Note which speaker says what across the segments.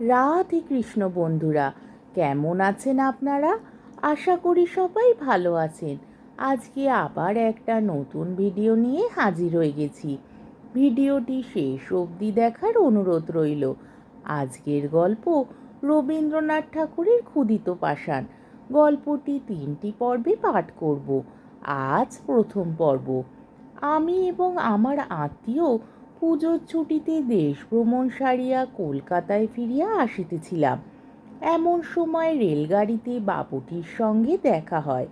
Speaker 1: রাধে কৃষ্ণ বন্ধুরা, কেমন আছেন আপনারা? আশা করি সবাই ভালো আছেন। আজকে আবার একটা নতুন ভিডিও নিয়ে হাজির হয়ে গেছি। ভিডিওটি শেষ অবধি দেখার অনুরোধ রইল। আজকের গল্প রবীন্দ্রনাথ ঠাকুরের ক্ষুদিত পাষাণ। গল্পটি তিনটি পর্বে পাঠ করব। আজ প্রথম পর্ব। আমি এবং আমার আত্মীয় পুজোর ছুটিতে দেশ ভ্রমণ সারিয়া কলকাতায় ফিরিয়া আসিতেছিলাম। এমন সময় রেলগাড়িতে বাপুটির সঙ্গে দেখা হয়।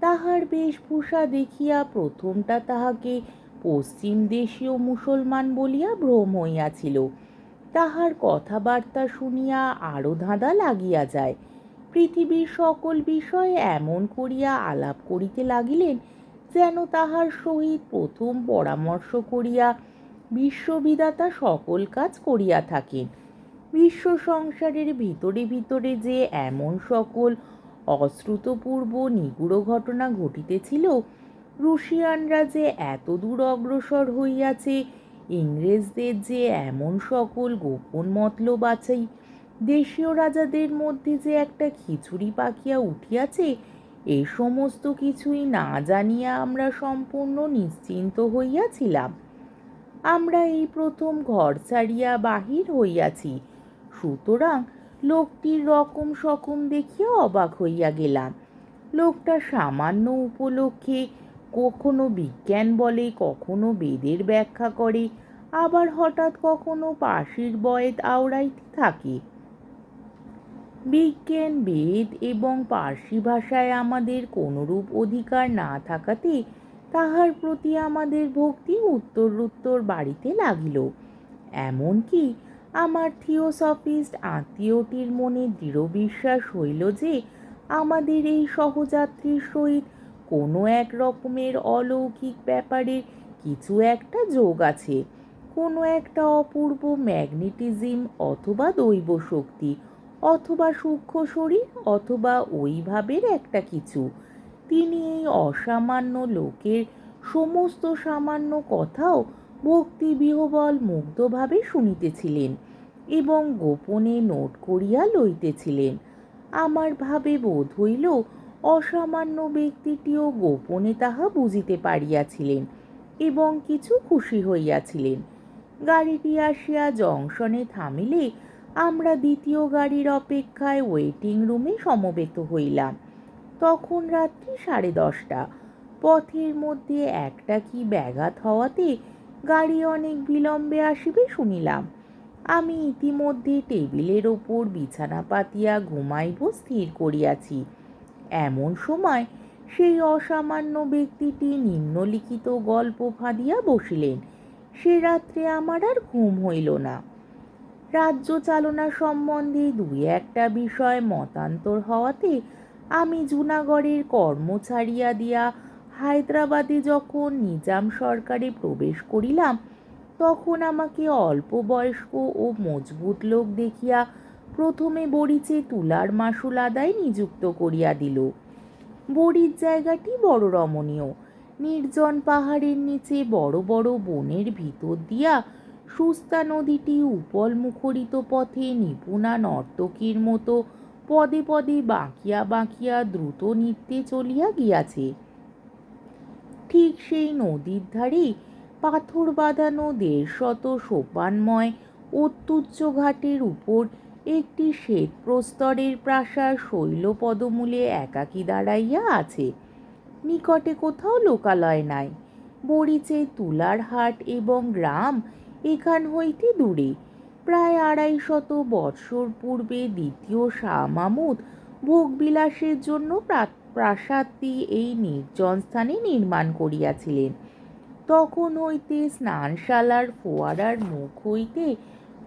Speaker 1: তাহার বেশভূষা দেখিয়া প্রথমটা তাহাকে পশ্চিম দেশীয় মুসলমান বলিয়া ভ্রম হইয়াছিল। তাহার কথাবার্তা শুনিয়া আরও ধাঁধা লাগিয়া যায়। পৃথিবীর সকল বিষয়ে এমন করিয়া আলাপ করিতে লাগিলেন যেন তাহার সহিত প্রথম পরামর্শ করিয়া বিশ্ববিদাতা সকল কাজ করিয়া থাকেন। বিশ্ব সংসারের ভিতরে ভিতরে যে এমন সকল অশ্রুতপূর্ব নিগুড় ঘটনা ঘটিতেছিল, রুশিয়ানরা যে এত দূর অগ্রসর হইয়াছে, ইংরেজদের যে এমন সকল গোপন মতলব আছেই দেশীয় রাজাদের মধ্যে যে একটা খিচুড়ি পাকিয়া উঠিয়াছে, এ সমস্ত কিছুই না জানিয়া আমরা সম্পূর্ণ নিশ্চিন্ত হইয়াছিলাম। আমরা এই প্রথম ঘর ছাড়িয়া বাহির হইয়াছি। সুতরাং লোকটির রকম সকম দেখিয়া অবাক হইয়া গেলাম। লোকটা সামান্য উপলক্ষে কখনো বিজ্ঞান বলে, কখনো বেদের ব্যাখ্যা করে, আবার হঠাৎ কখনো পাশির বয়েত আওড়াইতে থাকে। বিজ্ঞান, বেদ এবং পার্সি ভাষায় আমাদের কোনরূপ অধিকার না থাকাতে তাহার প্রতি আমাদের ভক্তি উত্তর উত্তর বাড়িতে লাগিল। এমনকি আমার থিওসফিস্ট আত্মীয়টির মনে দৃঢ় বিশ্বাস হইল যে, আমাদের এই সহযাত্রীর সহিত কোনো এক রকমের অলৌকিক ব্যাপারের কিছু একটা যোগ আছে। কোনো একটা অপূর্ব ম্যাগনেটিজম অথবা দৈব শক্তি, অথবা সূক্ষ্ম শরীর, অথবা ওই ভাবের একটা কিছু। তিনি এই অসামান্য লোকের সমস্ত সামান্য কথাও ভক্তি বিহবল মুগ্ধভাবে শুনিতেছিলেন এবং গোপনে নোট করিয়া লইতেছিলেন। আমার ভাবে বোধ হইল, অসামান্য ব্যক্তিটিও গোপনে তাহা বুঝিতে পারিয়াছিলেন এবং কিছু খুশি হইয়াছিলেন। গাড়িটি আসিয়া জংশনে থামিলে আমরা দ্বিতীয় গাড়ির অপেক্ষায় ওয়েটিং রুমে সমবেত হইলাম। তখন রাত্রি সাড়ে দশটা। পথের মধ্যে একটা কি ব্যাঘাত হওয়াতে গাড়ি অনেক বিলম্বে আসিবে শুনিলাম। আমি ইতিমধ্যে টেবিলের ওপর বিছানা পাতিয়া ঘুমাইব স্থির করিয়াছি। এমন সময় সেই অসামান্য ব্যক্তিটি নিম্নলিখিত গল্প ফাঁদিয়া বসিলেন। সে রাত্রে আমার আর ঘুম হইল না। রাজ্য চালনা সম্বন্ধে দুই একটা বিষয় মতান্তর হওয়াতে আমি জুনাগড়ের কর্ম ছাড়িয়া দিয়া হায়দ্রাবাদে যখন নিজাম সরকারে প্রবেশ করিলাম, তখন আমাকে অল্প বয়স্ক ও মজবুত লোক দেখিয়া প্রথমে বড়িচে তুলার মাসুল আদায় নিযুক্ত করিয়া দিল। বড়ির জায়গাটি বড় রমণীয়। নির্জন পাহাড়ের নিচে বড় বড় বনের ভিতর দিয়া সুস্তা নদীটি উপল মুখরিত পথে নিপুণা নর্তকীর মতো পদে পদে বাঁকিয়া বাঁকিয়া দ্রুত নৃত্যে চলিয়া গিয়াছে। ঠিক সেই নদীর ধারে পাথর বাঁধানো দেড়শত সোপানময় অত্যুচ্চ ঘাটের উপর একটি শ্বেত প্রস্তরের প্রাসার শৈলপদমূলে একাকী দাঁড়াইয়া আছে। নিকটে কোথাও লোকালয় নাই। বড়িচে তুলার হাট এবং গ্রাম এখান হইতে দূরে। প্রায় আড়াই শত বৎসর পূর্বে দ্বিতীয় শাহ মামুদ ভোগবিলাসের জন্য প্রাসাদটি এই নির্জন স্থানে নির্মাণ করিয়াছিলেন। তখন হইতে স্নানশালার ফোয়ারার মুখ হইতে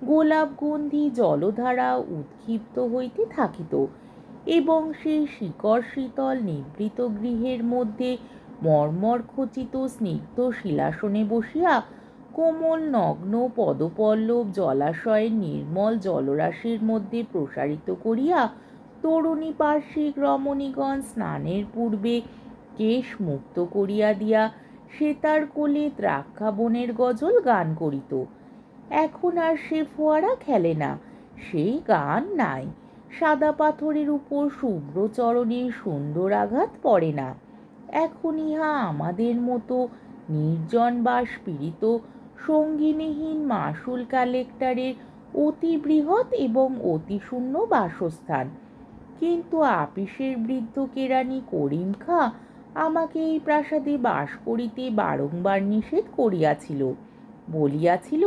Speaker 1: গোলাপগন্ধি জলধারা উৎক্ষিপ্ত হইতে থাকিত এবং সেই শিকড় শীতল নিবৃত গৃহের মধ্যে মর্মর খচিত স্নিগ্ধ শিলাসনে বসিয়া কোমল, নগ্ন, পদপল্লব জলাশয়ের নির্মল জলরাশির মধ্যে প্রসারিত করিয়া তরুণী পার্শ্বিক রমণীগণ স্নানের পূর্বে কেশ মুক্ত করিয়া দিয়া সে তার কোলে দ্রাক্ষা বনের গজল গান করিত। এখন আর সে ফোয়ারা খেলে না, সেই গান নাই। সাদা পাথরের উপর শুভ্র চরণে সুন্দর আঘাত পড়ে না। এখন ইহা আমাদের মতো নির্জন বা স্পীড়িত সঙ্গিনীহীন মাসুল কালেক্টরের অতি বৃহৎ এবং অতি শূন্য বাসস্থান। কিন্তু আপিসের বৃদ্ধ কেরানি করিম খা আমাকে এই প্রাসাদে বাস করিতে বারংবার নিষেধ করিয়াছিল। বলিয়াছিল,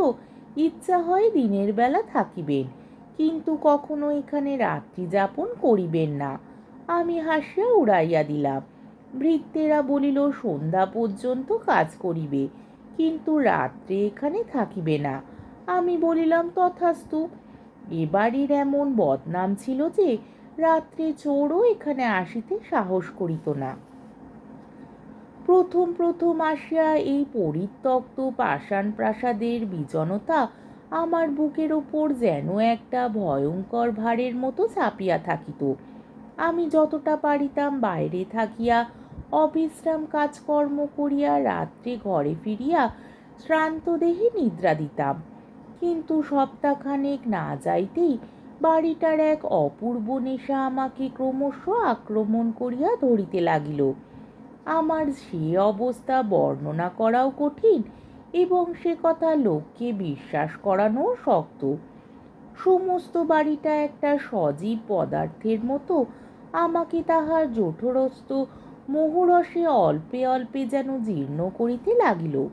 Speaker 1: ইচ্ছা হয় দিনের বেলা থাকিবেন, কিন্তু কখনো এখানে রাত্রি যাপন করিবেন না। আমি হাসিয়া উড়াইয়া দিলাম। ভৃত্যেরা বলিল, সন্ধ্যা পর্যন্ত কাজ করিবে। কিন্তু রাত্রে এখানে থাকিবে না। আমি বলিলাম, তথাস্তু। এ বাড়ির এমন বদনাম ছিল যে রাত্রে চোরও এখানে আসিতে সাহস করিত না। প্রথম প্রথম আসিয়া এই পরিত্যক্ত পাষাণ প্রাসাদের বিজনতা আমার বুকের ওপর যেন একটা ভয়ঙ্কর ভারের মতো চাপিয়া থাকিত। আমি যতটা পারিতাম বাইরে থাকিয়া অবিশ্রাম কাজকর্ম করিয়া রাত্রে ঘরে ফিরিয়া শ্রান্ত দেহে নিদ্রা দিতাম। কিন্তু সপ্তাহখানেক না যাইতেই বাড়িটার এক অপূর্ব নেশা আমাকে ক্রমশ আক্রমণ করিয়া ধরিতে লাগিল। আমার সে অবস্থা বর্ণনা করাও কঠিন এবং সে কথা লোককে বিশ্বাস করানোও শক্ত। সমস্ত বাড়িটা একটা সজীব পদার্থের মতো আমাকে তাহার জঠরস্থ মোহরসে অল্পে অল্পে যেন জীর্ণ করিতে লাগিল।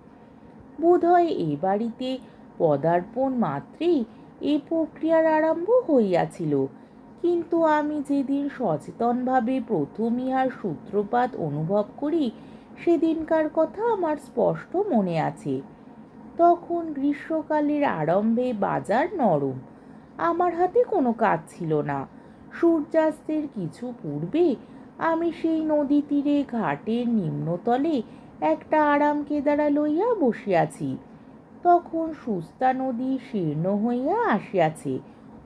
Speaker 1: বোধহয় এ বাড়িতে পদার্পণ মাত্রেই এ প্রক্রিয়ার আরম্ভ হইয়াছিল। কিন্তু আমি যেদিন সচেতনভাবে প্রথম ইহার সূত্রপাত অনুভব করি, সেদিনকার কথা আমার স্পষ্ট মনে আছে। তখন গ্রীষ্মকালের আরম্ভে বাজার নরম, আমার হাতে কোনো কাজ ছিল না। সূর্যাস্তের কিছু পূর্বে আমি সেই নদী তীরে ঘাটের নিম্নতলে একটা আরাম কেদারা লইয়া বসিয়াছি। তখন সুস্তা নদী শীর্ণ হইয়া আসিয়াছে।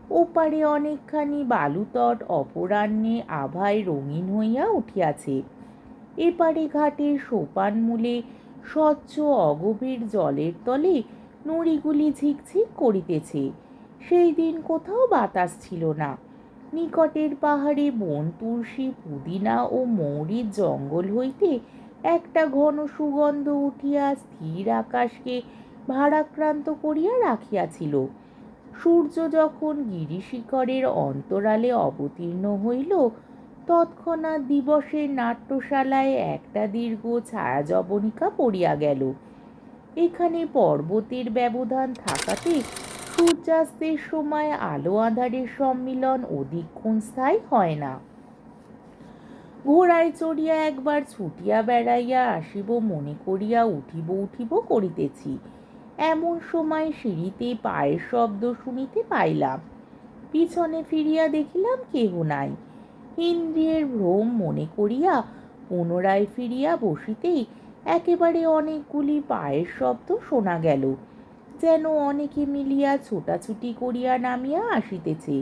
Speaker 1: ওপারে অনেকখানি বালুতট অপরাহ্নে আভায় রঙিন হইয়া উঠিয়াছে। এপারে ঘাটের সোপান মূলে স্বচ্ছ অগভীর জলের তলে নুড়িগুলি ঝিকঝিক করিতেছে। সেই দিন কোথাও বাতাস ছিল না। নিকটের পাহাড়ে বন, তুলসী, পুদিনা ও মৌরির জঙ্গল হইতে একটা ঘন সুগন্ধ উঠিয়া স্থির আকাশকে ভারাক্রান্ত করিয়া রাখিয়াছিল। সূর্য যখন গিরিশিখরের অন্তরালে অবতীর্ণ হইল, তৎক্ষণাৎ দিবসের নাট্যশালায় একটা দীর্ঘ ছায়াজবনিকা পড়িয়া গেল। এখানে পর্বতের ব্যবধান থাকাতে সূর্যাস্তের সময় আলো আধারের সম্মিলন অধিকক্ষণ স্থায়ী হয় না। ঘোড়ায় চড়িয়া একবার ছুটিয়া বেড়াইয়া আসিব, মনে করিয়া উঠিব উঠিব করিতেছি। এমন সময় সিঁড়িতে পায়ের শব্দ শুনিতে পাইলাম। পিছনে ফিরিয়া দেখিলাম কেহ নাই। ইন্দ্রিয়ের ভ্রম মনে করিয়া পুনরায় ফিরিয়া বসিতেই একেবারে অনেকগুলি পায়ের শব্দ শোনা গেল। যেন অনেকে মিলিয়া ছোটাছুটি করিয়া নামিয়া আসিতেছে।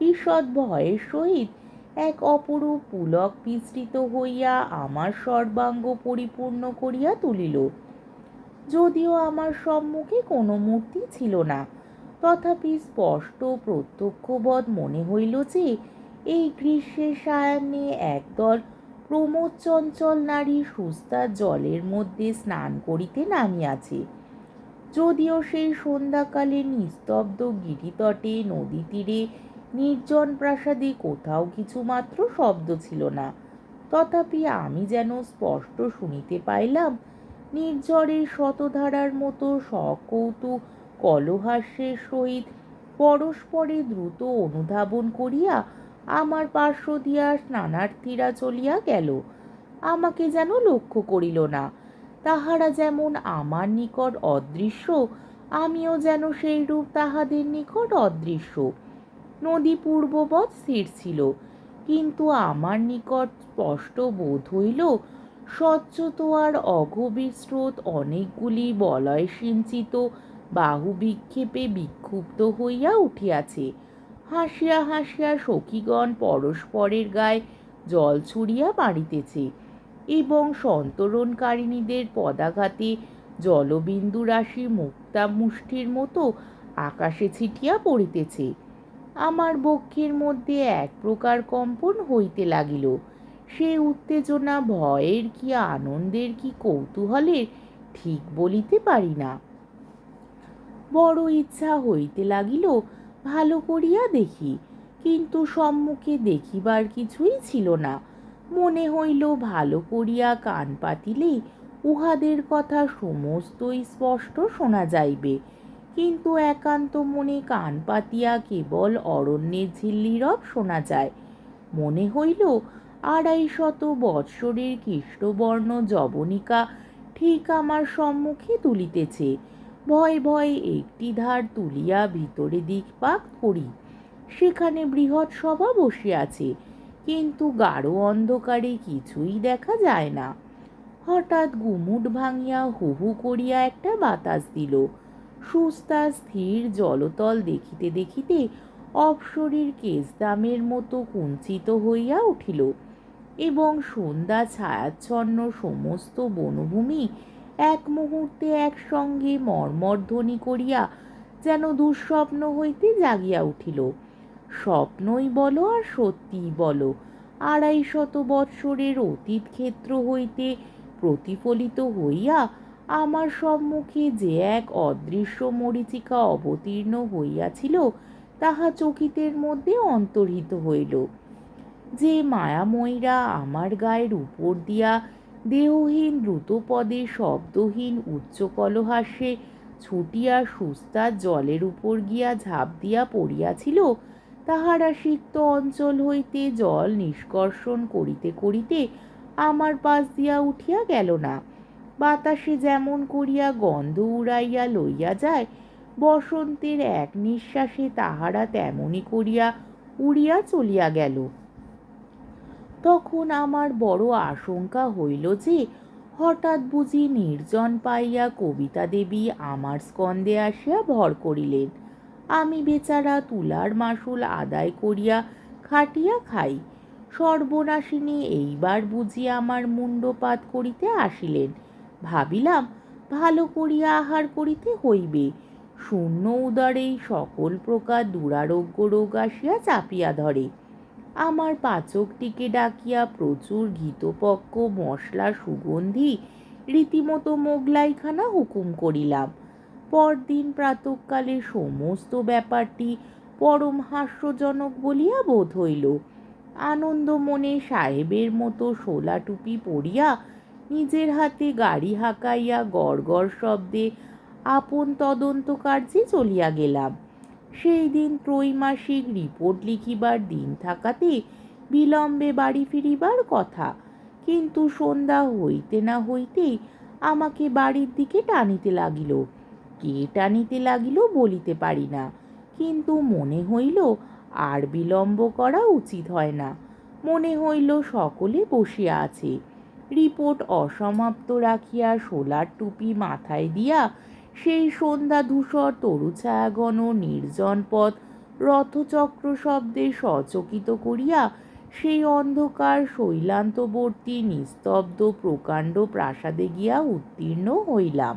Speaker 1: ঈষৎ ভয়ের সহিত এক অপরূপ পুলক বিস্তৃত হইয়া আমার সর্বাঙ্গ পরিপূর্ণ করিয়া তুলিল। যদিও আমার সম্মুখে কোনো মূর্তি ছিল না, তথাপি স্পষ্ট প্রত্যক্ষবোধ মনে হইল যে, এই গ্রীষ্মের সায়ান্নে একদল প্রমোদ চঞ্চল নারী সুস্তা জলের মধ্যে স্নান করিতে নামিয়াছে। যদিও সেই সন্ধ্যাকালে নিস্তব্ধ গিরিতটে নদী তীরে নির্জন প্রাসাদে কোথাও কিছুমাত্র শব্দ ছিল না। তথাপি আমি যেন স্পষ্ট শুনিতে পাইলাম, নির্ঝরের শতধারার মতো সকৌতুক কলহাস্যের সহিত পরস্পরে দ্রুত অনুধাবন করিয়া আমার পার্শ্ব দিয়া স্নানার্থীরা চলিয়া গেল। আমাকে যেন লক্ষ্য করিল না। তাহারা যেমন আমার নিকট অদৃশ্য, আমিও যেন সেই রূপ তাহাদের নিকট অদৃশ্য। নদী পূর্ববৎ স্থির ছিল, কিন্তু আমার নিকট স্পষ্ট বোধ হইল স্বচ্ছত আর অগভীর স্রোত অনেকগুলি বলয় সিঞ্চিত বাহু বিক্ষেপে বিক্ষুব্ধ হইয়া উঠিয়াছে। হাসিয়া হাসিয়া সখীগণ পরস্পরের গায়ে জল ছুড়িয়া মারিতেছে। এবং সন্তরণকারিণীদের পদাঘাতে জলবিন্দু রাশি মুক্তা মুষ্টির মতো আকাশে ছিটিয়া পড়িতেছে। আমার বক্ষের মধ্যে এক প্রকার কম্পন হইতে লাগিল। সে উত্তেজনা, ভয়ের কি, আনন্দের কি কৌতূহলের ঠিক বলিতে পারি না। বড় ইচ্ছা হইতে লাগিল, ভালো করিয়া দেখি, কিন্তু সম্মুখে দেখিবার কিছুই ছিল না। মনে হইল ভালো করিয়া কান পাতিলেই উহাদের কথা সমস্তই স্পষ্ট শোনা যাইবে। কিন্তু একান্ত মনে কান পাতিয়া কেবল অরণ্যের ঝিল্লিরব শোনা যায়। মনে হইল আড়াই শত বৎসরের কৃষ্ণবর্ণ জবনিকা ঠিক আমার সম্মুখে তুলিতেছে। ভয় ভয়ে একটি ধার তুলিয়া ভিতরে দিকপাক করি। সেখানে বৃহৎ সভা বসিয়াছে। কিন্তু গাঢ় অন্ধকারে কিছুই দেখা যায় না। হঠাৎ গুমুট ভাঙিয়া হু হু করিয়া একটা বাতাস দিল। সুস্তা, স্থির জলতল দেখিতে দেখিতে অপসরীর কেশদামের মতো কুঞ্চিত হইয়া উঠিল এবং সন্ধ্যা ছায়াচ্ছন্ন সমস্ত বনভূমি এক মুহূর্তে একসঙ্গে মর্মর্ধ্বনি করিয়া যেন দুঃস্বপ্ন হইতে জাগিয়া উঠিল। স্বপ্নই বলো আর সত্যিই বলো। আড়াই শত বৎসরের অতীত ক্ষেত্র হইতে প্রতিফলিত হইয়া আমার সম্মুখে যে এক অদৃশ্য মরিচিকা অবতীর্ণ হইয়াছিল, তাহা চকিতের মধ্যে অন্তর্হিত হইল। যে মায়াময়ীরা আমার গায়ের উপর দিয়া দেহহীন দ্রুতপদে শব্দহীন উচ্চ কলহাস্যে ছুটিয়া সুস্তার জলের উপর গিয়া ঝাঁপ দিয়া পড়িয়াছিল তাহারা সিক্ত অঞ্চল হইতে জল নিষ্কর্ষণ করিতে করিতে আমার পাশ দিয়া উঠিয়া গেল না। বাতাসে যেমন করিয়া গন্ধ উড়াইয়া লইয়া যায়, বসন্তের এক নিঃশ্বাসে তাহারা তেমনি করিয়া উড়িয়া চলিয়া গেল। তখন আমার বড় আশঙ্কা হইল যে, হঠাৎ বুঝি নির্জন পাইয়া কবিতা দেবী আমার স্কন্দে আসিয়া ভর করিলেন। আমি বেচারা তুলার মাসুল আদায় করিয়া খাটিয়া খাই। সর্বনাশিনী এইবার বুঝি আমার মুন্ডপাত করিতে আসিলেন। ভাবিলাম, ভালো করিয়া আহার করিতে হইবে। শূন্য উদরেই সকল প্রকার দুরারোগ্য রোগ আসিয়া চাপিয়া ধরে। আমার পাচকটিকে ডাকিয়া প্রচুর ঘিতপক্ক মশলা সুগন্ধি, রীতিমতো মোগলাইখানা হুকুম করিলাম। পরদিন প্রাতকালে সমস্ত ব্যাপারটি পরম হাস্যজনক বলিয়া বোধ হইল। আনন্দ মনে সাহেবের মতো শোলা টুপি পরিয়া নিজের হাতে গাড়ি হাঁকাইয়া গড় গড় শব্দে আপন তদন্ত কার্যে চলিয়া গেলাম। সেই দিন ত্রৈমাসিক রিপোর্ট লিখিবার দিন থাকাতে বিলম্বে বাড়ি ফিরিবার কথা, কিন্তু সন্ধ্যা হইতে না হইতেই আমাকে বাড়ির দিকে টানিতে লাগিল। কে টানিতে লাগিল বলিতে পারি না। কিন্তু মনে হইল আর বিলম্ব করা উচিত হয় না। মনে হইল সকলে বসিয়া আছে। রিপোর্ট অসমাপ্ত রাখিয়া সোলার টুপি মাথায় দিয়া সেই সন্ধ্যা ধূসর তরুছায়াঘন নির্জন পথ রথচক্র শব্দে সচকিত করিয়া সেই অন্ধকার শৈলান্তবর্তী নিস্তব্ধ প্রকাণ্ড প্রাসাদে গিয়া উত্তীর্ণ হইলাম।